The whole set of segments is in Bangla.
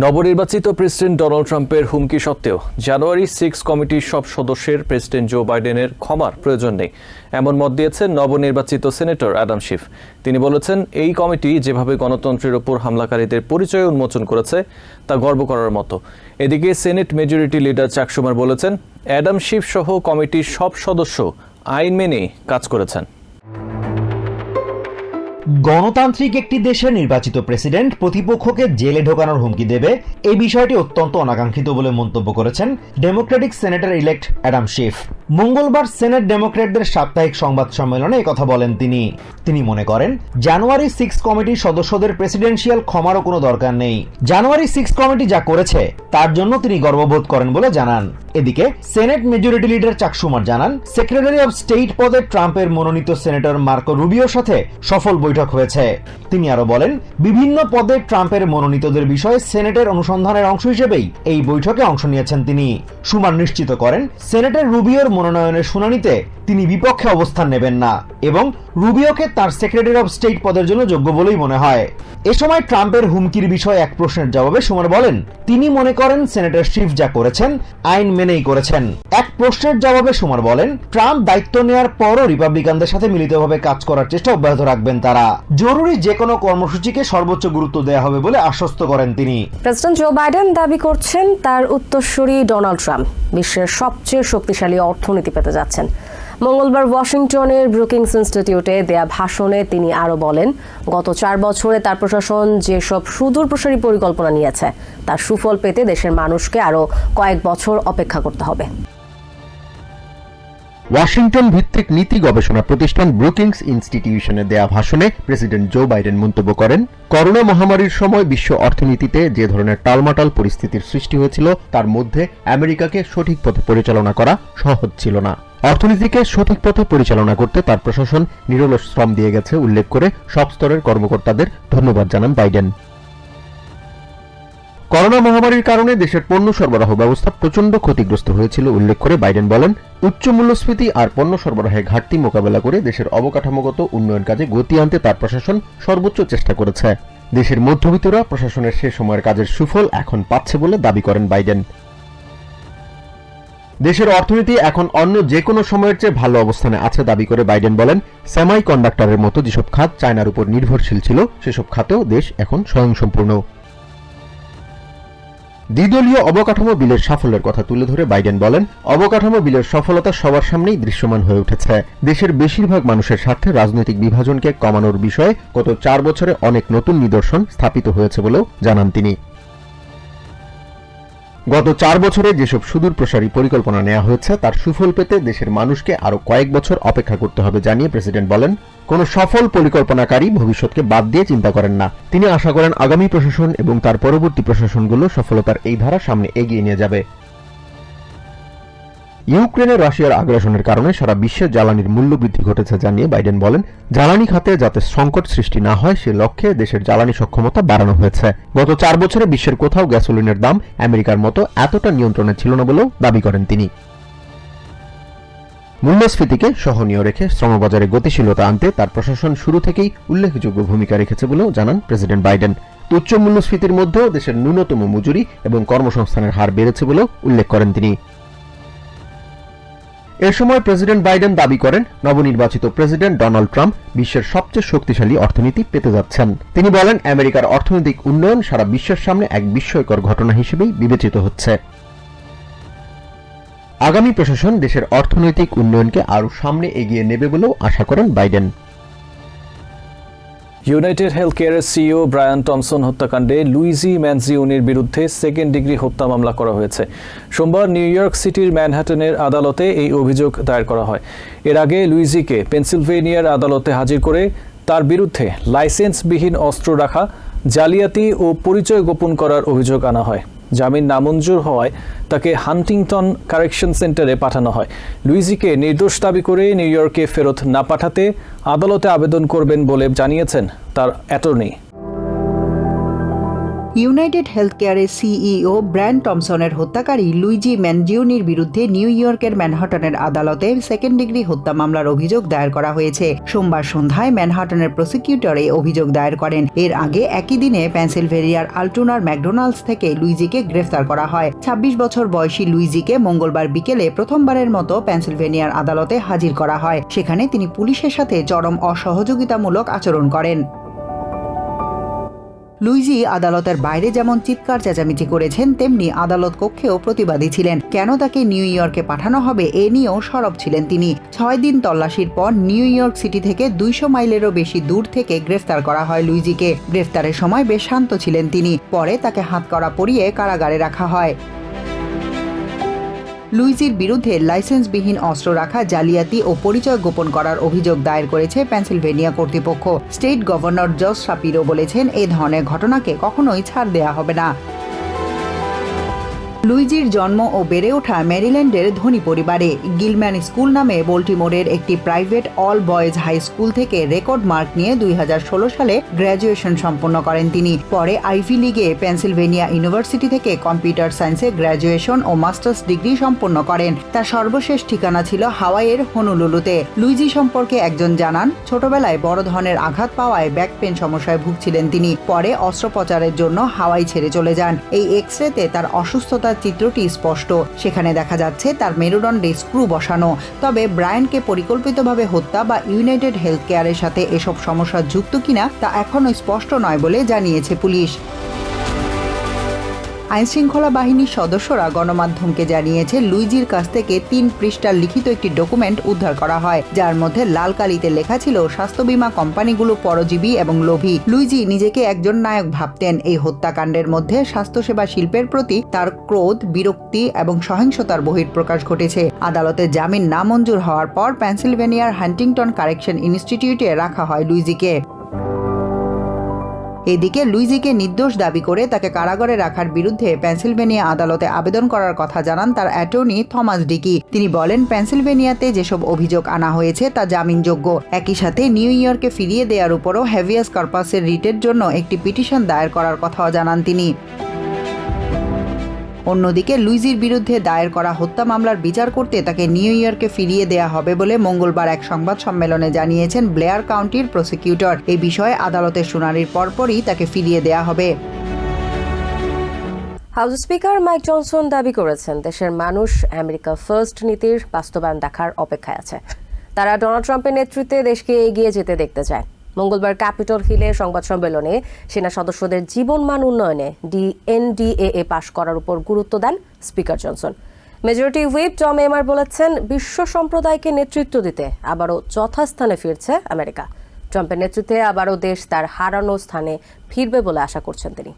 নবনির্বাচিত প্রেসিডেন্ট ডোনাল্ড ট্রাম্পের হুমকি সত্ত্বেও জানুয়ারি সিক্স কমিটির সব সদস্যের প্রেসিডেন্ট জো বাইডেনের ক্ষমার প্রয়োজন নেই। এমন মত দিয়েছেন নবনির্বাচিত সেনেটর অ্যাডাম শিফ। তিনি বলেছেন, এই কমিটি যেভাবে গণতন্ত্রের ওপর হামলাকারীদের পরিচয় উন্মোচন করেছে, তা গর্ব করার মতো। এদিকে senate majority leader Chuck Schumer বলেছেন, অ্যাডাম শিফ সহ কমিটির সব সদস্য আইন মেনে কাজ করেছেন। গণতান্ত্রিক একটি দেশের নির্বাচিত প্রেসিডেন্ট প্রতিপক্ষকে জেলে ঢোকানোর হুমকি দেবে এই বিষয়টি অত্যন্ত অনাকাঙ্ক্ষিত বলে মন্তব্য করেছেন Democratic senator elect Adam Schiff. মঙ্গলবার সেনেট ডেমোক্র্যাটদের সাপ্তাহিক সংবাদ সম্মেলনে কথা বলেন তিনি। তিনি মনে করেন, জানুয়ারি সিক্স কমিটির সদস্যদের প্রেসিডেন্সিয়াল ক্ষমারও কোনো দরকার নেই। জানুয়ারি সিক্স কমিটি যা করেছে, তার জন্য তিনি গর্ববোধ করেন বলে জানান। এদিকে, senate majority leader Chuck Schumer জানান, সেক্রেটারি অব স্টেট পদে ট্রাম্পের মনোনীত সেনেটর মার্কো রুবিওর সাথে সফল বৈঠক হয়েছে। তিনি আরও বলেন, বিভিন্ন পদে ট্রাম্পের মনোনীতদের বিষয়ে সেনেটের অনুসন্ধানের অংশ হিসেবেই এই বৈঠকে অংশ নিয়েছেন তিনি। সুমার নিশ্চিত করেন, সেনেটের রুবিওর মনোনয়নের শুনানিতে তিনি বিপক্ষে অবস্থান নেবেন না এবং রুবিওকে তার সেক্রেটারি অব স্টেট পদের জন্য যোগ্য বলেই মনে হয়। এ সময় ট্রাম্পের হুমকির বিষয়ে এক প্রশ্নের জবাবে সুমার বলেন, তিনি মনে করেন সেনেটর শিফ যা করেছেন, আইন মেনেই করেছেন। এক প্রশ্নের জবাবে সুমার বলেন, ট্রাম্প দায়িত্ব নেওয়ার পরও রিপাবলিকানদের সাথে মিলিতভাবে কাজ করার চেষ্টা অব্যাহত রাখবেন তারা। জরুরি যে কোনো কর্মসূচিকে সর্বোচ্চ গুরুত্ব দেওয়া হবে বলে আশ্বস্ত করেন তিনি। প্রেসিডেন্ট জো বাইডেন দাবি করছেন তার উত্তরসূরি ডোনাল্ড ট্রাম্প বিশ্বের সবচেয়ে শক্তিশালী অর্থনীতি পেতে যাচ্ছেন। মঙ্গলবার ওয়াশিংটনের ব্রুকিংস ইনস্টিটিউটে দেয়া ভাষণে তিনি আরও বলেন, গত চার বছরে তার প্রশাসন যেসব সুদূর প্রসারী পরিকল্পনা নিয়েছে, তার সুফল পেতে দেশের মানুষকে আরও কয়েক বছর অপেক্ষা করতে হবে। ওয়াশিংটন ভিত্তিক নীতি গবেষণা প্রতিষ্ঠান ব্রুকিংস ইনস্টিটিউশনে দেয়া ভাষণে প্রেসিডেন্ট জো বাইডেন মন্তব্য করেন, করোনা মহামারীর সময় বিশ্ব অর্থনীতিতে যে ধরনের টালমাটাল পরিস্থিতির সৃষ্টি হয়েছিল, তার মধ্যে আমেরিকাকে সঠিক পথে পরিচালনা করা সহজ ছিল না। অর্থনীতিকে সঠিক পথে পরিচালনা করতে তার প্রশাসন নিরলস শ্রম দিয়ে গেছে, উল্লেখ করে সব স্তরের কর্মকর্তাদের ধন্যবাদ জানান বাইডেন। করোনা মহামারীর কারণে দেশের পণ্য সরবরাহ ব্যবস্থা প্রচণ্ড ক্ষতিগ্রস্ত হয়েছিল, উল্লেখ করে বাইডেন বলেন। উচ্চ মূল্যস্ফীতি আর পণ্য সরবরাহে ঘাটতি মোকাবেলা করে দেশের অবকাঠামোগত উন্নয়ন কাজে গতি আনতে তার প্রশাসন সর্বোচ্চ চেষ্টা করেছে। দেশের মধ্যবিত্তরা প্রশাসনের সে সময়ের কাজের সুফল এখন পাচ্ছে বলে দাবি করেন বাইডেন। দেশের অর্থনীতি এখন অন্য যে কোনো সময়ের চেয়ে ভালো অবস্থানে আছে দাবি করে বাইডেন বলেন। সেমাই কন্ডাক্টরের মতো যেসব খাত চায়নার উপর নির্ভরশীল ছিল, সেসব খাতেও দেশ এখন স্বয়ংসম্পূর্ণ। দ্বিদলীয় অবকাঠামো বিলের সাফল্যের কথা তুলে ধরে বাইডেন বলেন, অবকাঠামো বিলের সফলতা সবার সামনেই দৃশ্যমান হয়ে উঠেছে। দেশের বেশিরভাগ মানুষের স্বার্থে রাজনৈতিক বিভাজনকে কমানোর বিষয়ে গত চার বছরে অনেক নতুন নিদর্শন স্থাপিত হয়েছে বলেও জানান তিনি। গত চার বছরে যেসব সুদূর প্রসারী পরিকল্পনা নেওয়া হয়েছে, তার সুফল পেতে দেশের মানুষকে আরও কয়েক বছর অপেক্ষা করতে হবে জানিয়ে প্রেসিডেন্ট বলেন, কোনো সফল পরিকল্পনাকারী ভবিষ্যৎকে বাদ দিয়ে চিন্তা করেন না। তিনি আশা করেন আগামী প্রশাসন এবং তার পরবর্তী প্রশাসনগুলো সফলতার এই ধারা সামনে এগিয়ে নিয়ে যাবে। ইউক্রেনে রাশিয়ার আগ্রাসনের কারণে সারা বিশ্বে জ্বালানির মূল্য বৃদ্ধি ঘটেছে জানিয়ে বাইডেন বলেন, জ্বালানি খাতে যাতে সংকট সৃষ্টি না হয়, সে লক্ষ্যে দেশের জ্বালানি সক্ষমতা বাড়ানো হয়েছে। গত চার বছরে বিশ্বের কোথাও গ্যাসোলিনের দাম আমেরিকার মতো এতটা নিয়ন্ত্রণে ছিল না বলেও দাবি করেন তিনি। মূল্যস্ফীতিকে সহনীয় রেখে শ্রমবাজারে গতিশীলতা আনতে তার প্রশাসন শুরু থেকেই উল্লেখযোগ্য ভূমিকা রেখেছে বলেও জানান প্রেসিডেন্ট বাইডেন। উচ্চ মূল্যস্ফীতির মধ্যেও দেশের ন্যূনতম মজুরি এবং কর্মসংস্থানের হার বেড়েছে বলেও উল্লেখ করেন তিনি। এ সময় প্রেসিডেন্ট বাইডেন দাবি করেন, নবনির্বাচিত প্রেসিডেন্ট ডোনাল্ড ট্রাম্প বিশ্বের সবচেয়ে শক্তিশালী অর্থনীতি পেতে যাচ্ছেন। তিনি বলেন, আমেরিকার অর্থনৈতিক উন্নয়ন সারা বিশ্বের সামনে এক বিস্ময়কর ঘটনা হিসেবেই বিবেচিত হচ্ছে। আগামী প্রশাসন দেশের অর্থনৈতিক উন্নয়নকে আরও সামনে এগিয়ে নেবে বলেও আশা করেন বাইডেন। ইউনাইটেড হেলথ কেয়ারের সিইও ব্রায়ান টমসন হত্যাকাণ্ডে লুইজি ম্যানজিউনির বিরুদ্ধে সেকেন্ড ডিগ্রি হত্যা মামলা করা হয়েছে। সোমবার নিউ ইয়র্ক সিটির ম্যানহাটনের আদালতে এই অভিযোগ দায়ের করা হয়। এর আগে লুইজিকে পেনসিলভেনিয়ার আদালতে হাজির করে তার বিরুদ্ধে লাইসেন্সবিহীন অস্ত্র রাখা, জালিয়াতি ও পরিচয় গোপন করার অভিযোগ আনা হয়। জামিন নামঞ্জুর হওয়ায় তাকে হান্টিংটন কারেকশন সেন্টারে পাঠানো হয়। লুইজিকে নির্দোষ দাবি করে নিউ ইয়র্কে ফেরত না পাঠাতে আদালতে আবেদন করবেন বলে জানিয়েছেন তার অ্যাটর্নি। ইউনাইটেড হেলথ কেয়ারের সিইও ব্র্যান্ড টমসনের হত্যাকারী লুইজি ম্যানজিউনির বিরুদ্ধে নিউ ইয়র্কের ম্যানহাটনের আদালতে সেকেন্ড ডিগ্রি হত্যা মামলার অভিযোগ দায়ের করা হয়েছে। সোমবার সন্ধ্যায় ম্যানহাটনের প্রসিকিউটর এই অভিযোগ দায়ের করেন। এর আগে একই দিনে পেনসিলভেনিয়ার আল্টুনার ম্যাকডোনাল্ডস থেকে লুইজিকে গ্রেফতার করা হয়। ২৬ বছর বয়সী লুইজিকে মঙ্গলবার বিকেলে প্রথমবারের মতো পেনসিলভেনিয়ার আদালতে হাজির করা হয়। সেখানে তিনি পুলিশের সাথে চরম অসহযোগিতামূলক আচরণ করেন। লুইজি আদালতের বাইরে যেমন চিৎকার চেঁচামেচি করেছেন, তেমনি আদালত কক্ষেও প্রতিবাদী ছিলেন। কেন তাকে নিউ ইয়র্কে পাঠানো হবে এ নিয়েও সরব ছিলেন তিনি। ছয় দিন তল্লাশির পর নিউ ইয়র্ক সিটি থেকে দুইশো মাইলেরও বেশি দূর থেকে গ্রেফতার করা হয় লুইজিকে। গ্রেফতারের সময় বেশ শান্ত ছিলেন তিনি। পরে তাকে হাতকড়া পরিয়ে কারাগারে রাখা হয়। লুইজির বিরুদ্ধে লাইসেন্সবিহীন অস্ত্র রাখা, জালিয়াতি ও পরিচয় গোপন করার অভিযোগ দায়ের করেছে পেনসিলভেনিয়া কর্তৃপক্ষ। স্টেট গভর্নর জস শাপিরো বলেছেন, এ ধরনের ঘটনাকে কখনোই ছাড় দেয়া হবে না। লুইজির জন্ম ও বেড়ে ওঠা ম্যারিল্যান্ডের ধনী পরিবারে। গিলম্যান স্কুল নামে বোল্টিমোরের একটি private all boys high school থেকে রেকর্ড মার্ক নিয়ে দুই হাজার ষোলো সালে গ্র্যাজুয়েশন সম্পন্ন করেন তিনি। পরে আইভি লিগে পেনসিলভেনিয়া ইউনিভার্সিটি থেকে কম্পিউটার সায়েন্সে গ্র্যাজুয়েশন ও মাস্টার্স ডিগ্রি সম্পন্ন করেন। তার সর্বশেষ ঠিকানা ছিল হাওয়াইয়ের হনুলুলুতে। লুইজি সম্পর্কে একজন জানান, ছোটবেলায় বড় ধরনের আঘাত পাওয়ায় ব্যাক পেন সমস্যায় ভুগছিলেন তিনি। পরে অস্ত্রোপচারের জন্য হাওয়াই ছেড়ে চলে যান। এই এক্স রেতে তার অসুস্থতার চিত্রটি স্পষ্ট। সেখানে দেখা যাচ্ছে তার মেরুদণ্ডে স্ক্রু বসানো। তবে ব্রায়ানকে পরিকল্পিতভাবে হত্যা বা ইউনাইটেড হেলথ কেয়ারের সাথে এসব সমস্যা যুক্ত কিনা তা এখনও স্পষ্ট নয় বলে জানিয়েছে পুলিশ। আইনশৃঙ্খলা বাহিনীর সদস্যরা গণমাধ্যমকে জানিয়েছে, লুইজির কাছ থেকে তিন পৃষ্ঠার লিখিত একটি ডকুমেন্ট উদ্ধার করা হয়। যার মধ্যে লাল কালিতে লেখা ছিল, স্বাস্থ্য বীমা কোম্পানিগুলো পরজীবী এবং লোভী। লুইজি নিজেকে একজন নায়ক ভাবতেন। এই হত্যাকাণ্ডের মধ্যে স্বাস্থ্যসেবা শিল্পের প্রতি তার ক্রোধ, বিরক্তি এবং সহিংসতার বহিঃপ্রকাশ ঘটেছে। আদালতে জামিন নামঞ্জুর হওয়ার পর পেনসিলভেনিয়ার হান্টিংটন কারেকশন ইনস্টিটিউটে রাখা হয় লুইজিকে। এদিকে লুইজিকে নির্দোষ দাবি করে তাকে কারাগারে রাখার বিরুদ্ধে পেনসিলভেনিয়া আদালতে আবেদন করার কথা জানান তার অ্যাটর্নি থমাস ডিকি। তিনি বলেন, পেনসিলভেনিয়াতে যেসব অভিযোগ আনা হয়েছে তা জামিনযোগ্য। একই সাথে নিউ ইয়র্কে ফিরিয়ে দেওয়ার উপরও হ্যাভিয়াস কর্পাসের রিটের জন্য একটি পিটিশন দায়ের করার কথাও জানান তিনি। অন্যদিকে লুইজির বিরুদ্ধে দায়ের করা হত্যা মামলার বিচার করতে তাকে নিউ ইয়র্কে ফিরিয়ে দেয়া হবে বলে মঙ্গলবার এক সংবাদ সম্মেলনে জানিয়েছেন ব্লেয়ার কাউন্টির প্রসিকিউটর। এই বিষয়ে আদালতের শুনানির পরপরই তাকে ফিরিয়ে দেয়া হবে। হাউস স্পিকার মাইক জনসন দাবি করেছেন, দেশের মানুষ আমেরিকা ফার্স্ট নীতির বাস্তবায়ন দেখার অপেক্ষায় আছে। তারা ডোনাল্ড ট্রাম্পের নেতৃত্বে দেশকে এগিয়ে যেতে দেখতে চায়। মঙ্গলবার ক্যাপিটল হিলে সংবাদ সম্মেলনে সেনা সদস্যদের জীবনমান উন্নয়নে ডি এ পাশ করার উপর গুরুত্ব দেন speaker Johnson. Majority whip Tom Emmer বলেছেন, বিশ্ব সম্প্রদায়কে নেতৃত্ব দিতে আবারও যথাস্থানে ফিরছে আমেরিকা। ট্রাম্পের নেতৃত্বে আবারও দেশ তার হারানো স্থানে ফিরবে বলে আশা করছেন তিনি।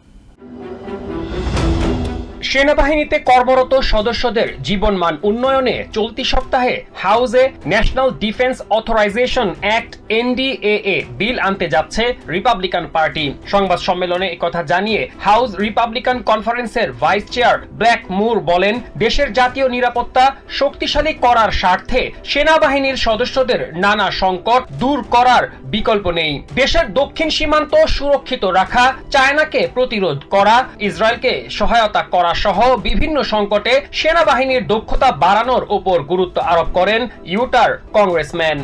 সেনাবাহিনীতে কর্মরত সদস্যদের জীবনমান উন্নয়নে চলতি সপ্তাহে হাউজে national defence authorisation act NDAA bill আনতে যাচ্ছে রিপাবলিকান পার্টি। সংবাদ সম্মেলনে একথা জানিয়ে হাউস রিপাবলিকান কনফারেন্সের ভাইস চেয়ার ব্ল্যাক মুর বলেন, দেশের জাতীয় নিরাপত্তা শক্তিশালী করার স্বার্থে সেনাবাহিনীর সদস্যদের নানা সংকট দূর করার বিকল্প নেই। দেশের দক্ষিণ সীমান্ত সুরক্ষিত রাখা, চায়নাকে প্রতিরোধ করা, ইসরায়েলকে সহায়তা করা সহ বিভিন্ন সংকটে সেনাবাহিনীর দক্ষতা বাড়ানোর উপর গুরুত্ব আরোপ করেন ইউটার কংগ্রেসম্যান।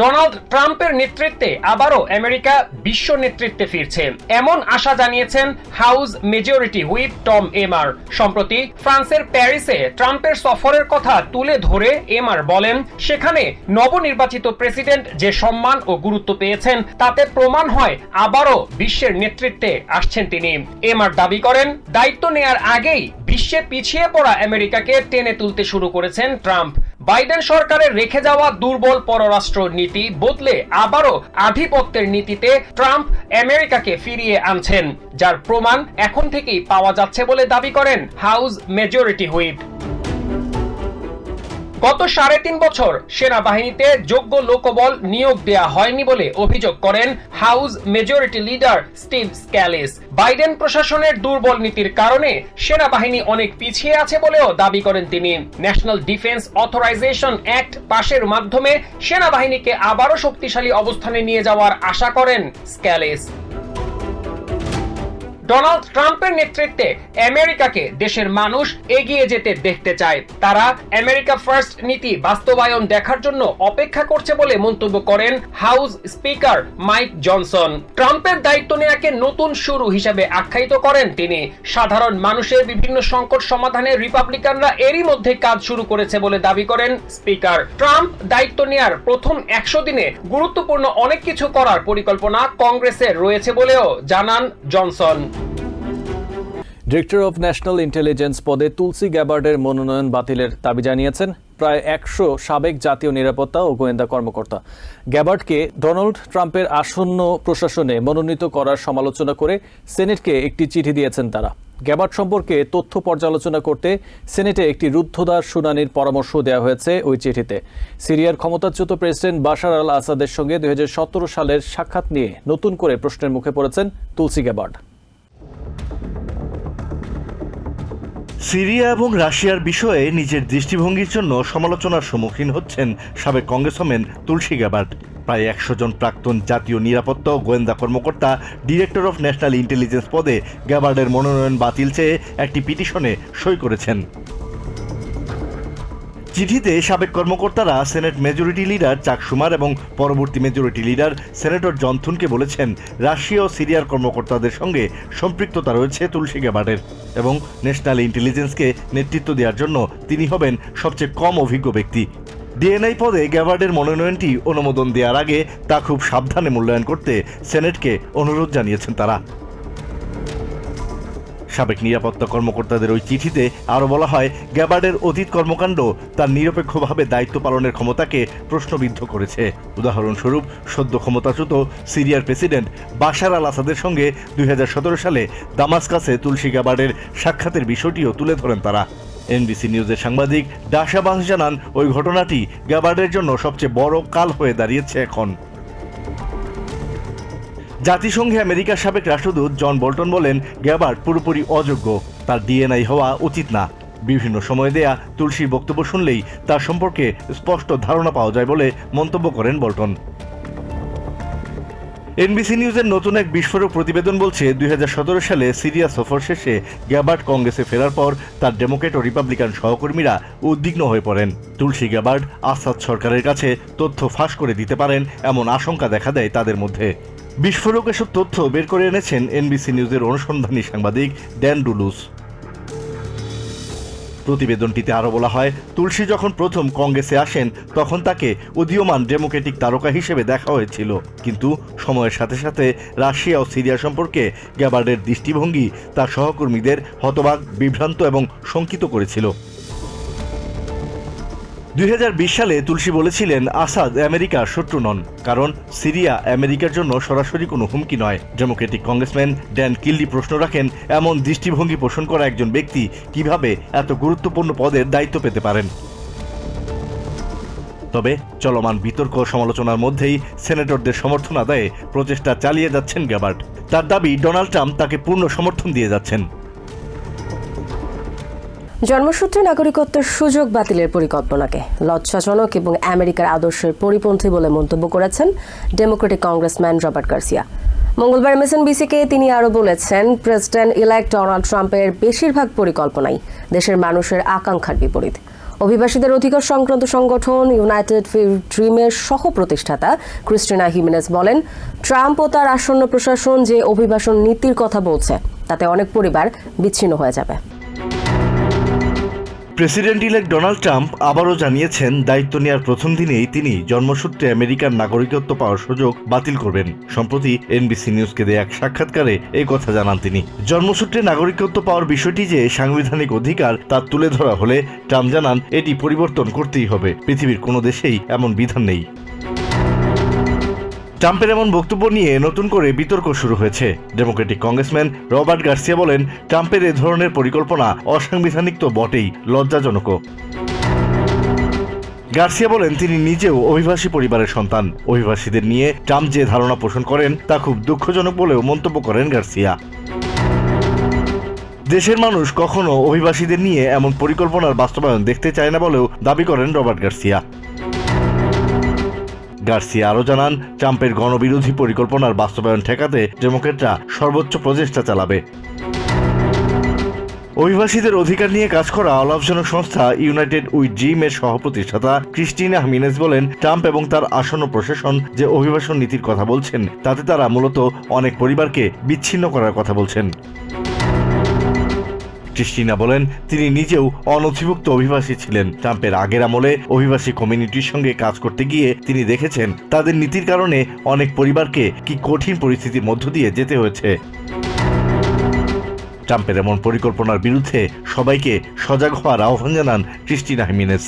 ডোনাল্ড ট্রাম্পের নেতৃত্বে আবারও আমেরিকা বিশ্ব নেতৃত্বে ফিরছে। এমন আশা জানিয়েছেন house majority whip Tom Emmer. সম্প্রতি ফ্রান্সের প্যারিসে ট্রাম্পের সফরের কথা তুলে ধরে এমার বলেন, সেখানে নবনির্বাচিত প্রেসিডেন্ট যে সম্মান ও গুরুত্ব পেয়েছেন, তাতে প্রমাণ হয় আবারও বিশ্বের নেতৃত্বে আসছেন তিনি। এমার দাবি করেন, দায়িত্ব নেয়ার আগেই বিশ্বে পিছিয়ে পড়া আমেরিকাকে টেনে তুলতে শুরু করেছেন ট্রাম্প। বাইডেন সরকারের রেখে যাওয়া দুর্বল পররাষ্ট্র নীতি বদলে আবারও আধিপত্যের নীতিতে ট্রাম্প আমেরিকাকে ফিরিয়ে আনছেন, যার প্রমাণ এখন থেকেই পাওয়া যাচ্ছে বলে দাবি করেন হাউস মেজরিটি হুইপ। গত সাড়ে তিন বছর সেনাবাহিনীতে যোগ্য লোকবল নিয়োগ দেয়া হয়নি বলে অভিযোগ করেন house majority leader Steve Scalise. Biden প্রশাসনের দুর্বল নীতির কারণে সেনাবাহিনী অনেক পিছিয়ে আছে বলেও দাবি করেন তিনি। ন্যাশনাল ডিফেন্স অথরাইজেশন অ্যাক্ট পাশের মাধ্যমে সেনাবাহিনীকে আবারও শক্তিশালী অবস্থানে নিয়ে যাওয়ার আশা করেন স্ক্যালিস। ডোনাল্ড ট্রাম্পের নেতৃত্বে আমেরিকাকে দেশের মানুষ এগিয়ে যেতে দেখতে চায়। তারা আমেরিকা ফার্স্ট নীতি বাস্তবায়ন দেখার জন্য অপেক্ষা করছে বলে মন্তব্য করেন হাউস স্পিকার মাইক জনসন। ট্রাম্পের দায়িত্ব নেওয়াকে নতুন শুরু হিসেবে আখ্যায়িত করেন তিনি। সাধারণ মানুষের বিভিন্ন সংকট সমাধানে রিপাবলিকানরা এরই মধ্যে কাজ শুরু করেছে বলে দাবি করেন স্পিকার। ট্রাম্প দায়িত্ব নেয়ার প্রথম একশো দিনে গুরুত্বপূর্ণ অনেক কিছু করার পরিকল্পনা কংগ্রেসের রয়েছে বলেও জানান Johnson. Director of national intelligence পদে তুলসী গ্যাবার্ডের মনোনয়ন বাতিলের দাবি জানিয়েছেন। প্রায় একশো সাবেক জাতীয় নিরাপত্তা ও গোয়েন্দা কর্মকর্তা। গ্যাবার্ডকে ডোনাল্ড ট্রাম্পের আসন্ন প্রশাসনে মনোনীত করার সমালোচনা করে সেনেটকে একটি চিঠি দিয়েছেন তারা। গ্যাবার্ড সম্পর্কে তথ্য পর্যালোচনা করতে সেনেটে একটি রুদ্ধদ্বার শুনানির পরামর্শ দেওয়া হয়েছে ওই চিঠিতে। সিরিয়ার ক্ষমতাচ্যুত প্রেসিডেন্ট বাশার আল আসাদের সঙ্গে দু হাজার সতেরো সালের সাক্ষাৎ নিয়ে নতুন করে প্রশ্নের মুখে পড়েছেন তুলসী গ্যাবার্ড সিরিয়া এবং রাশিয়ার বিষয়ে নিজের দৃষ্টিভঙ্গির জন্য সমালোচনার সম্মুখীন হচ্ছেন সাবেক কংগ্রেসম্যান তুলসী গ্যাবার্ট প্রায় একশো জন প্রাক্তন জাতীয় নিরাপত্তা ও গোয়েন্দা কর্মকর্তা, ডিরেক্টর অফ ন্যাশনাল ইন্টেলিজেন্স পদে গ্যাবার্ডের মনোনয়ন বাতিল চেয়ে একটি পিটিশনে সই করেছেন। চিঠিতে সাবেক কর্মকর্তারা সেনেট মেজরিটি লিডার চাক সুমার এবং পরবর্তী মেজরিটি লিডার সেনেটর জনথুনকে বলেছেন, রাশিয়া ও সিরিয়ার কর্মকর্তাদের সঙ্গে সম্পৃক্ততা রয়েছে তুলসী গ্যাবার্ডের এবং ন্যাশনাল ইন্টেলিজেন্সকে নেতৃত্ব দেওয়ার জন্য তিনি হবেন সবচেয়ে কম অভিজ্ঞ ব্যক্তি। ডিএনআই পদে গ্যাবার্ডের মনোনয়নটি অনুমোদন দেওয়ার আগে তা খুব সাবধানে মূল্যায়ন করতে সেনেটকে অনুরোধ জানিয়েছেন তারা। সাবেক নিরাপত্তা কর্মকর্তাদের ওই চিঠিতে আরও বলা হয়, গ্যাবার্ডের অতীত কর্মকাণ্ড তার নিরপেক্ষভাবে দায়িত্ব পালনের ক্ষমতাকে প্রশ্নবিদ্ধ করেছে। উদাহরণস্বরূপ, সদ্য ক্ষমতাচ্যুত সিরিয়ার প্রেসিডেন্ট বাশার আল আসাদের সঙ্গে দুই হাজার সতেরো সালে দামাসকাসে তুলসী গ্যাবার্ডের সাক্ষাতের বিষয়টিও তুলে ধরেন তারা। এনবিসি নিউজের সাংবাদিক ডাশা বাস জানান, ওই ঘটনাটি গ্যাবার্ডের জন্য সবচেয়ে বড় কাল হয়ে দাঁড়িয়েছে এখন। জাতিসংঘে আমেরিকার সাবেক রাষ্ট্রদূত জন বল্টন বলেন গ্যাবার্ড পুরোপুরি অযোগ্য। তার ডিএনআই হওয়া উচিত না। বিভিন্ন সময় দেয়া তুলসীর বক্তব্য শুনলেই তার সম্পর্কে স্পষ্ট ধারণা পাওয়া যায় বলে মন্তব্য করেন বল্টন। এনবিসি নিউজের নতুন এক বিস্ফোরক প্রতিবেদন বলছে, দুই হাজার সতেরো সালে সিরিয়া সফর শেষে গ্যাবার্ট কংগ্রেসে ফেরার পর তার ডেমোক্রেট ও রিপাবলিকান সহকর্মীরা উদ্বিগ্ন হয়ে পড়েন। তুলসী গ্যাবার্ট আসাদ সরকারের কাছে তথ্য ফাঁস করে দিতে পারেন এমন আশঙ্কা দেখা দেয় তাদের মধ্যে। বিস্ফোরক এসব তথ্য বের করে এনেছেন এনবিসি নিউজের অনুসন্ধানী সাংবাদিক ড্যান ডুলুস। প্রতিবেদনটিতে আরও বলা হয়, তুলসী যখন প্রথম কংগ্রেসে আসেন, তখন তাকে উদীয়মান ডেমোক্রেটিক তারকা হিসেবে দেখা হয়েছিল। কিন্তু সময়ের সাথে সাথে রাশিয়া ও সিরিয়া সম্পর্কে গ্যাবার্ডের দৃষ্টিভঙ্গি তার সহকর্মীদের হতবাক, বিভ্রান্ত এবং শঙ্কিত করেছিল। দুই হাজার বিশ সালে তুলসী বলেছিলেন, আসাদ আমেরিকার শত্রু নন, কারণ সিরিয়া আমেরিকার জন্য সরাসরি কোনো হুমকি নয়। ডেমোক্রেটিক কংগ্রেসম্যান ড্যান কিল্লি প্রশ্ন রাখেন, এমন দৃষ্টিভঙ্গি পোষণ করা একজন ব্যক্তি কীভাবে এত গুরুত্বপূর্ণ পদের দায়িত্ব পেতে পারেন? তবে চলমান বিতর্ক সমালোচনার মধ্যেই সেনেটরদের সমর্থন আদায়ে প্রচেষ্টা চালিয়ে যাচ্ছেন গ্যাবার্ট। তার দাবি, ডোনাল্ড ট্রাম্প তাকে পূর্ণ সমর্থন দিয়ে যাচ্ছেন। জন্মসূত্রে নাগরিকত্বের সুযোগ বাতিলের পরিকল্পনাকে লজ্জাজনক এবং আমেরিকার আদর্শের পরিপন্থী বলে মন্তব্য করেছেন ডেমোক্রেটিক কংগ্রেসম্যান রবার্ট গার্সিয়া। মঙ্গলবার এমএসএনবিসিকে তিনি আরও বলেছেন প্রেসিডেন্ট ইলেক্ট ডোনাল্ড ট্রাম্পের বেশিরভাগ পরিকল্পনাই দেশের মানুষের আকাঙ্ক্ষার বিপরীত। অভিবাসীদের অধিকার সংক্রান্ত সংগঠন ইউনাইটেড ড্রিমের সহ প্রতিষ্ঠাতা ক্রিস্টিনা হিমেনেস বলেন, ট্রাম্প ও তার আসন্ন প্রশাসন যে অভিবাসন নীতির কথা বলছে, তাতে অনেক পরিবার বিচ্ছিন্ন হয়ে যাবে। প্রেসিডেন্ট ইলেক্ট ডোনাল্ড ট্রাম্প আবারও জানিয়েছেন দায়িত্ব নেওয়ার প্রথম দিনেই তিনি জন্মসূত্রে আমেরিকার নাগরিকত্ব পাওয়ার সুযোগ বাতিল করবেন। সম্প্রতি এনবিসি নিউজকে দেয়া এক সাক্ষাৎকারে এই কথা জানান তিনি। জন্মসূত্রে নাগরিকত্ব পাওয়ার বিষয়টি যে সাংবিধানিক অধিকার তা তুলে ধরা হলে, ট্রাম্প জানান, এটি পরিবর্তন করতেই হবে। পৃথিবীর কোনো দেশেই এমন বিধান নেই। ট্রাম্পের এমন বক্তব্য নিয়ে নতুন করে বিতর্ক শুরু হয়েছে। ডেমোক্রেটিক কংগ্রেসম্যান রবার্ট গার্সিয়া বলেন, ট্রাম্পের এ ধরনের পরিকল্পনা অসাংবিধানিক তো বটেই লজ্জাজনকও গার্সিয়া বলেন, তিনি নিজেও অভিবাসী পরিবারের সন্তান। অভিবাসীদের নিয়ে ট্রাম্প যে ধারণা পোষণ করেন, তা খুব দুঃখজনক বলেও মন্তব্য করেন গার্সিয়া। দেশের মানুষ কখনো অভিবাসীদের নিয়ে এমন পরিকল্পনার বাস্তবায়ন দেখতে চায় না বলেও দাবি করেন রবার্ট গার্সিয়া। গার্সিয়া আরও জানান, ট্রাম্পের গণবিরোধী পরিকল্পনার বাস্তবায়ন ঠেকাতে ডেমোক্রেটরা সর্বোচ্চ প্রচেষ্টা চালাবে। অভিবাসীদের অধিকার নিয়ে কাজ করা অলাভজনক সংস্থা ইউনাইটেড উইথ ড্রিম এর সহপ্রতিষ্ঠাতা ক্রিস্টিনা মিনেজ বলেন, ট্রাম্প এবং তার আসন্ন প্রশাসন যে অভিবাসন নীতির কথা বলছেন, তাতে তারা মূলত অনেক পরিবারকে বিচ্ছিন্ন করার কথা বলছেন। ক্রিস্টিনা বলেন, তিনি নিজেও অনথিভুক্ত অভিবাসী ছিলেন। ট্রাম্পের আগের আমলে অভিবাসী কমিউনিটির সঙ্গে কাজ করতে গিয়ে তিনি দেখেছেন, তাদের নীতির কারণে অনেক পরিবারকে কি কঠিন পরিস্থিতির মধ্য দিয়ে যেতে হয়েছে। ট্রাম্পের এমন পরিকল্পনার বিরুদ্ধে সবাইকে সজাগ হওয়ার আহ্বান জানান ক্রিস্টিনা হিমিনেস।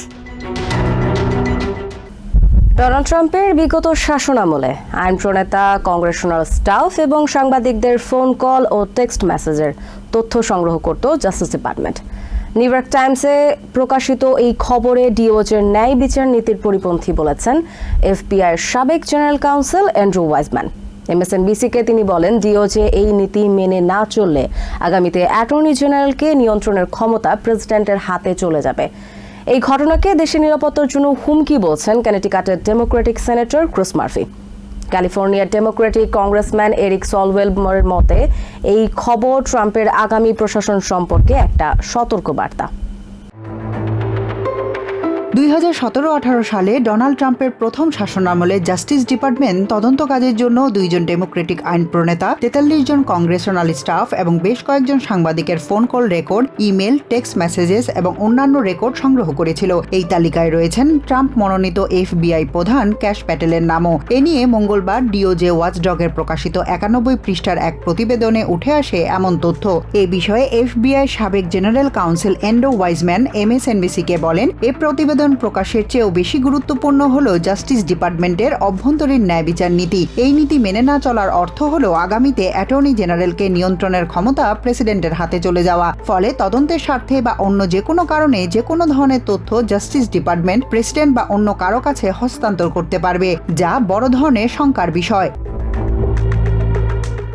ডোনাল্ড ট্রাম্পের বিগত শাসনামলে আইন প্রণেতা, কংগ্রেশনাল স্টাফ এবং সাংবাদিকদের ফোন কল ও টেক্সট মেসেজের তথ্য সংগ্রহ করত জাস্টিস ডিপার্টমেন্ট। নিউ ইয়র্ক টাইমসে প্রকাশিত এই খবরে ডিওজের ন্যায় বিচার নীতির পরিপন্থী বলেছেন এফবিআইয়ের সাবেক জেনারেল কাউন্সিল অ্যান্ড্রু ওয়াইজম্যান। এমএসএনবিসিকে তিনি বলেন ডিওজে এই নীতি মেনে না চললে আগামীতে অ্যাটর্নি জেনারেলকে নিয়ন্ত্রণের ক্ষমতা প্রেসিডেন্টের হাতে চলে যাবে। এই ঘটনাকে দেশের নিরাপত্তার জন্য হুমকি বলছেন ক্যানেটিকাটের ডেমোক্রেটিক সেনেটর ক্রুস মার্ফি। ক্যালিফোর্নিয়ার ডেমোক্রেটিক কংগ্রেসম্যান এরিক সলওয়েল মতে, এই খবর ট্রাম্পের আগামী প্রশাসন সম্পর্কে একটা সতর্ক বার্তা দুই হাজার সতেরো আঠারো সালে ডোনাল্ড ট্রাম্পের প্রথম শাসনামলে জাস্টিস ডিপার্টমেন্ট তদন্ত কাজের জন্য দুইজন ডেমোক্রেটিক আইন প্রণেতা, তেতাল্লিশ জন কংগ্রেসনাল স্টাফ এবং বেশ কয়েকজন সাংবাদিকের phone call record, email, text messages এবং অন্যান্য রেকর্ড সংগ্রহ করেছিল। এই তালিকায় রয়েছেন ট্রাম্প মনোনীত এফবিআই প্রধান ক্যাশ প্যাটেলের নামও। এ নিয়ে মঙ্গলবার ডিওজে ওয়াচডগের প্রকাশিত একানব্বই পৃষ্ঠার এক প্রতিবেদনে উঠে আসে এমন তথ্য। এ বিষয়ে এফবিআই সাবেক জেনারেল কাউন্সিল এন্ডো ওয়াইজম্যান এমএসএনবিসিকে বলেন, এ প্রতিবেদন প্রকাশের চেয়েও বেশি গুরুত্বপূর্ণ হল জাস্টিস ডিপার্টমেন্টের অভ্যন্তরীণ ন্যায় বিচার নীতি। এই নীতি মেনে না চলার অর্থ হল আগামীতে অ্যাটর্নি জেনারেলকে নিয়ন্ত্রণের ক্ষমতা প্রেসিডেন্টের হাতে চলে যাওয়া। ফলে তদন্তের স্বার্থে বা অন্য যে কোনো কারণে যে কোনো ধরনের তথ্য জাস্টিস ডিপার্টমেন্ট প্রেসিডেন্ট বা অন্য কারও কাছে হস্তান্তর করতে পারবে, যা বড় ধরনের শঙ্কার বিষয়।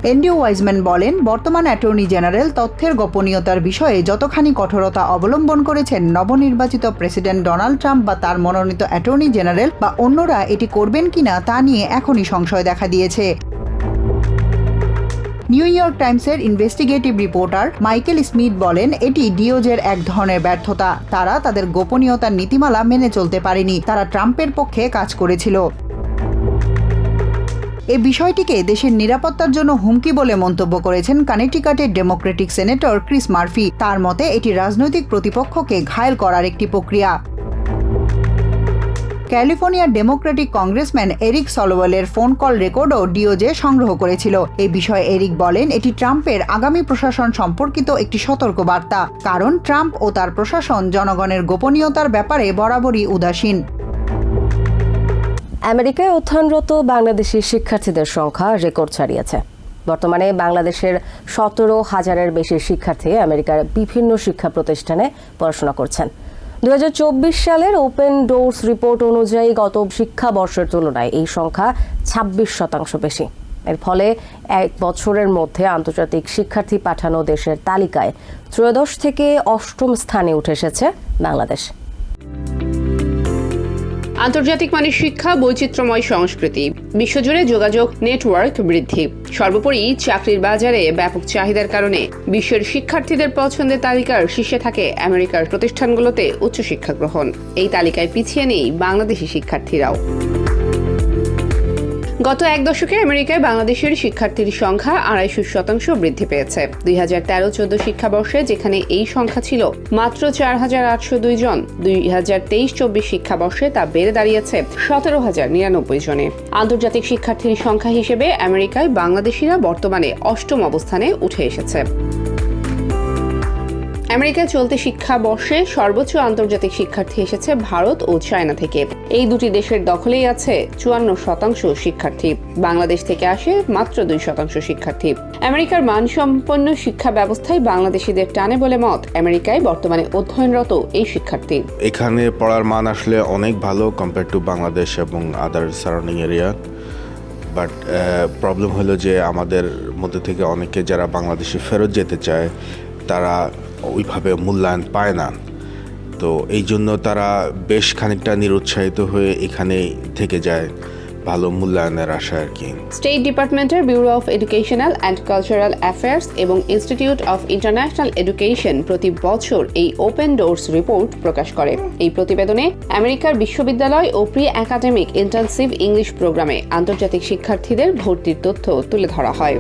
এনডিও ওয়াইজম্যান বলেন, বর্তমান অ্যাটর্নি জেনারেল তথ্যের গোপনীয়তার বিষয়ে যতখানি কঠোরতা অবলম্বন করেছেন নবনির্বাচিত প্রেসিডেন্ট ডোনাল্ড ট্রাম্প বা তার মনোনীত অ্যাটর্নি জেনারেল বা অন্যরা এটি করবেন কিনা তা নিয়ে এখনই সংশয় দেখা দিয়েছে। নিউ ইয়র্ক টাইমসের ইনভেস্টিগেটিভ রিপোর্টার মাইকেল স্মিথ বলেন, এটি ডিওজের এক ধরনের ব্যর্থতা। তারা তাদের গোপনীয়তার নীতিমালা মেনে চলতে পারেনি। তারা ট্রাম্পের পক্ষে কাজ করেছিল। এ বিষয়টিকে দেশের নিরাপত্তার জন্য হুমকি বলে মন্তব্য করেছেন কানেটিকাটের ডেমোক্রেটিক সেনেটর ক্রিস মার্ফি। তার মতে, এটি রাজনৈতিক প্রতিপক্ষকে ঘায়েল করার একটি প্রক্রিয়া। ক্যালিফোর্নিয়ার ডেমোক্রেটিক কংগ্রেসম্যান এরিক সলোওয়েলের ফোন কল রেকর্ডও ডিওজে সংগ্রহ করেছিল। এ বিষয়ে এরিক বলেন, এটি ট্রাম্পের আগামী প্রশাসন সম্পর্কিত একটি সতর্ক বার্তা কারণ, ট্রাম্প ও তার প্রশাসন জনগণের গোপনীয়তার ব্যাপারে বরাবরই উদাসীন। আমেরিকায় অধ্যয়নরত বাংলাদেশি শিক্ষার্থীদের সংখ্যা রেকর্ড ছাড়িয়েছে। বর্তমানে বাংলাদেশের সতেরো হাজারের বেশি শিক্ষার্থী আমেরিকার বিভিন্ন শিক্ষা প্রতিষ্ঠানে পড়াশোনা করছেন। দু হাজার চব্বিশ সালের ওপেন ডোর্স রিপোর্ট অনুযায়ী গত শিক্ষাবর্ষের তুলনায় এই সংখ্যা ছাব্বিশ শতাংশ বেশি। এর ফলে এক বছরের মধ্যে আন্তর্জাতিক শিক্ষার্থী পাঠানো দেশের তালিকায় ত্রয়োদশ থেকে অষ্টম স্থানে উঠে এসেছে বাংলাদেশ। আন্তর্জাতিক মানের শিক্ষা, বৈচিত্র্যময় সংস্কৃতি। বিশ্বজুড়ে যোগাযোগ নেটওয়ার্ক বৃদ্ধি। সর্বোপরি চাকরির বাজারে ব্যাপক চাহিদার কারণে বিশ্বের শিক্ষার্থীদের পছন্দের তালিকার শীর্ষে থাকে আমেরিকার প্রতিষ্ঠানগুলোতে উচ্চশিক্ষা গ্রহণ। এই তালিকায় পিছিয়ে নেই বাংলাদেশি শিক্ষার্থীরাও। গত এক দশকে আমেরিকায় বাংলাদেশের শিক্ষার্থীর সংখ্যা আড়াইশো শতাংশ বৃদ্ধি পেয়েছে। দুই হাজার তেরো চোদ্দ শিক্ষাবর্ষে যেখানে এই সংখ্যা ছিল মাত্র চার হাজার আটশো দুই জন, দুই হাজার তেইশ চব্বিশ শিক্ষাবর্ষে তা বেড়ে দাঁড়িয়েছে সতেরো হাজার নিরানব্বই জনে। আন্তর্জাতিক শিক্ষার্থীর সংখ্যা হিসেবে আমেরিকায় বাংলাদেশিরা বর্তমানে অষ্টম অবস্থানে উঠে এসেছে। আমেরিকায় চলতি শিক্ষাবর্ষে সর্বোচ্চ আন্তর্জাতিক শিক্ষার্থী এসেছে ভারত ও চায়না থেকে। এই দুটি দেশের দখলেই আছে চুয়ান্ন শতাংশ শিক্ষার্থী। বাংলাদেশ থেকে আসে মাত্র দুই শতাংশ শিক্ষার্থী। আমেরিকার মানসম্পন্ন শিক্ষা ব্যবস্থায় বাংলাদেশিদের টানে বলে মত আমেরিকায় বর্তমানে অধ্যয়নরত এই শিক্ষার্থী। এখানে পড়ার মান আসলে অনেক ভালো কম্পেয়ার টু বাংলাদেশ এবং other surrounding area but problem হলো যে আমাদের মধ্যে থেকে অনেকে যারা বাংলাদেশে ফেরত যেতে চায়, তারা ওইভাবে মূল্যায়ন পায় না। তো এই জন্য তারা বেশ খানিকটা নিরুৎসাহিত হয়ে এখানে থেকে যায় ভালো মূল্যায়নের আশা আর কি। স্টেট ডিপার্টমেন্টের bureau of educational and cultural affairs এবং ইনস্টিটিউট অফ ইন্টারন্যাশনাল এডুকেশন প্রতি বছর এই ওপেন ডোর্স রিপোর্ট প্রকাশ করে। এই প্রতিবেদনে আমেরিকার বিশ্ববিদ্যালয় ও প্রি একাডেমিক ইন্টার্নসিভ ইংলিশ প্রোগ্রামে আন্তর্জাতিক শিক্ষার্থীদের ভর্তির তথ্য তুলে ধরা হয়।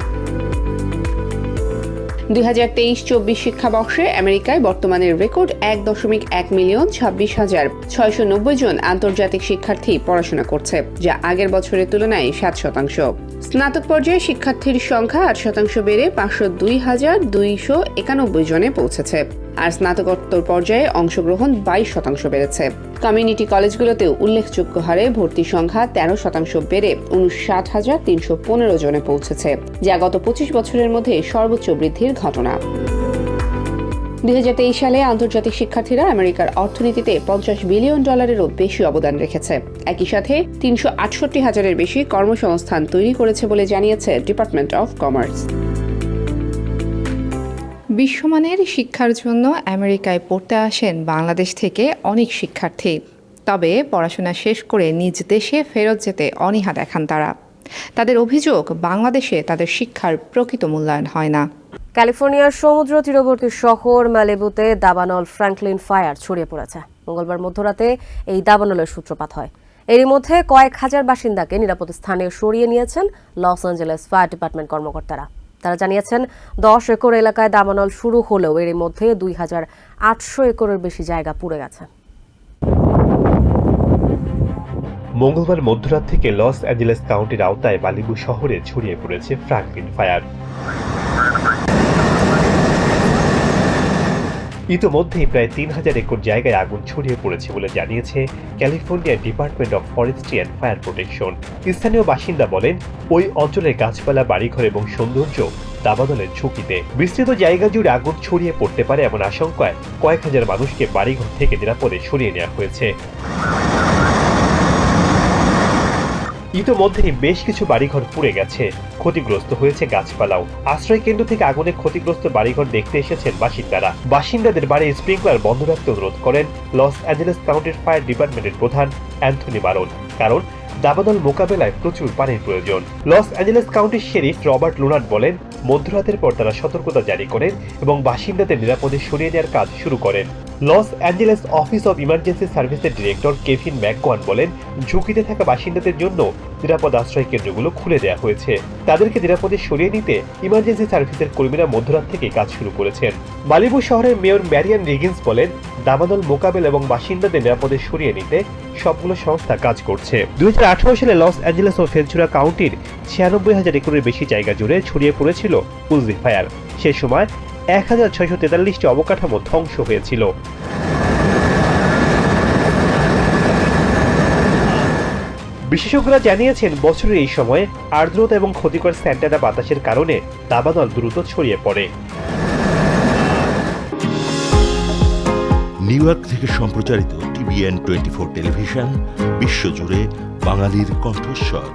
দুই হাজার তেইশ চব্বিশ শিক্ষাবর্ষে আমেরিকায় বর্তমানের রেকর্ড এক দশমিক এক মিলিয়ন ছাব্বিশ হাজার ছয়শো নব্বই জন আন্তর্জাতিক শিক্ষার্থী পড়াশোনা করছে, যা আগের বছরের তুলনায় সাত শতাংশ। স্নাতক পর্যায়ে শিক্ষার্থীর সংখ্যা আট শতাংশ বেড়ে পাঁচশো দুই হাজার দুইশো একানব্বই জনে পৌঁছেছে। আর স্নাতকোত্তর পর্যায়ে অংশগ্রহণ বাইশ শতাংশ বেড়েছে। কমিউনিটি কলেজগুলোতেও উল্লেখযোগ্য হারে ভর্তি সংখ্যা তেরো শতাংশ বেড়ে উনষাট হাজার তিনশো পনেরো জনে পৌঁছেছে, যা গত পঁচিশ বছরের মধ্যে সর্বোচ্চ বৃদ্ধির ঘটনা। দুই হাজার তেইশ সালে আন্তর্জাতিক শিক্ষার্থীরা আমেরিকার অর্থনীতিতে পঞ্চাশ বিলিয়ন ডলারেরও বেশি অবদান রেখেছে। একই সাথে তিনশো আটষট্টি হাজারের বেশি কর্মসংস্থান তৈরি করেছে বলে জানিয়েছে ডিপার্টমেন্ট অফ কমার্স। বিশ্বমানের শিক্ষার জন্য আমেরিকায় পড়তে আসেন বাংলাদেশ থেকে অনেক শিক্ষার্থী। তবে পড়াশোনা শেষ করে নিজ দেশে ফেরত যেতে অনীহা দেখান তারা। তাদের অভিযোগ, বাংলাদেশে তাদের শিক্ষার প্রকৃত মূল্যায়ন হয় না। ক্যালিফোর্নিয়ার সমুদ্র তীরবর্তী শহর ম্যালেবুতে দাবানল ফ্র্যাঙ্কলিন ফায়ার ছড়িয়ে পড়েছে। মঙ্গলবার মধ্যরাতে এই দাবানলের সূত্রপাত হয়। এরই মধ্যে কয়েক হাজার বাসিন্দাকে নিরাপদ স্থানে সরিয়ে নিয়েছেন লস অ্যাঞ্জেলেস ফায়ার ডিপার্টমেন্ট কর্মকর্তারা। তারা জানিয়েছেন, দশ একর এলাকায় দামানল শুরু হলেও এর মধ্যে দুই হাজার আটশো একরের বেশি জায়গা পুড়ে গেছে। মঙ্গলবার মধ্যরাত থেকে লস অ্যাঞ্জেলেস কাউন্টির আওতায় মালিবু শহরে ছড়িয়ে পড়েছে ফ্রাঙ্কলিন ফায়ার। ইতোমধ্যেই প্রায় তিন হাজার একর জায়গায় আগুন ছড়িয়ে পড়েছে বলে জানিয়েছে California department of forestry and fire protection. স্থানীয় বাসিন্দা বলেন, ওই অঞ্চলের গাছপালা, বাড়িঘর এবং সৌন্দর্য দাবাদলের ঝুঁকিতে। বিস্তৃত জায়গা জুড়ে আগুন ছড়িয়ে পড়তে পারে এমন আশঙ্কায় কয়েক হাজার মানুষকে বাড়িঘর থেকে নিরাপদে সরিয়ে নেওয়া হয়েছে। ইতোমধ্যেই বেশ কিছু বাড়িঘর পুড়ে গেছে। ক্ষতিগ্রস্ত হয়েছে গাছপালাও। আশ্রয় কেন্দ্র থেকে আগুনে ক্ষতিগ্রস্ত বাড়িঘর দেখতে এসেছেন বাসিন্দারা। বাসিন্দাদের বাড়ির স্প্রিংকলার বন্ধ রাখতে অনুরোধ করেন লস অ্যাঞ্জেলেস কাউন্টির ফায়ার ডিপার্টমেন্টের প্রধান অ্যান্থনি বারন। কারণ দাবাদল মোকাবেলায় প্রচুর পানির প্রয়োজন। লস অ্যাঞ্জেলেস কাউন্টির শেরিফ রবার্ট লুনার্ড বলেন, মধ্যরাতের পর তারা সতর্কতা জারি করেন এবং বাসিন্দাদের নিরাপদে সরিয়ে নেওয়ার কাজ শুরু করেন। Los Angeles office of emergency সার্ভিসের ডিরেক্টর কেভিন ম্যাকওয়ান বলেন, ঝুঁকিতে থাকা বাসিন্দাদের জন্য নিরাপদ আশ্রয় কেন্দ্রগুলো খুলে দেওয়া হয়েছে। তাদেরকে নিরাপদে সরিয়ে নিতে ইমার্জেন্সি সার্ভিসের কর্মীরা মধ্যরাত থেকে কাজ শুরু করেছেন। মালিবু শহরের মেয়র ম্যারিয়ান রিগিন্স বলেন দাবানল মোকাবেল এবং বাসিন্দাদের নিরাপদে সরিয়ে নিতে সবগুলো সংস্থা কাজ করছে। দুই হাজার আঠারো সালে লস অ্যাঞ্জেলেস ও ভেঞ্চুরা কাউন্টির ছিয়ানব্বই হাজার একরের বেশি জায়গা জুড়ে ছড়িয়ে পড়েছিল উজলি ফায়ার। সে সময় এক হাজার ছয়শো তেতাল্লিশটি অবকাঠামো ধ্বংস হয়েছিল। বিশেষজ্ঞরা জানিয়েছেন, বছরের এই সময়ে আর্দ্রতা এবং ক্ষতিকর স্যান্টানা বাতাসের কারণে দাবানল দ্রুত ছড়িয়ে পড়ে। নিউ ইয়র্ক থেকে সম্প্রচারিত টিভিএন টোয়েন্টি ফোর টেলিভিশন, বিশ্বজুড়ে বাঙালির কণ্ঠস্বর।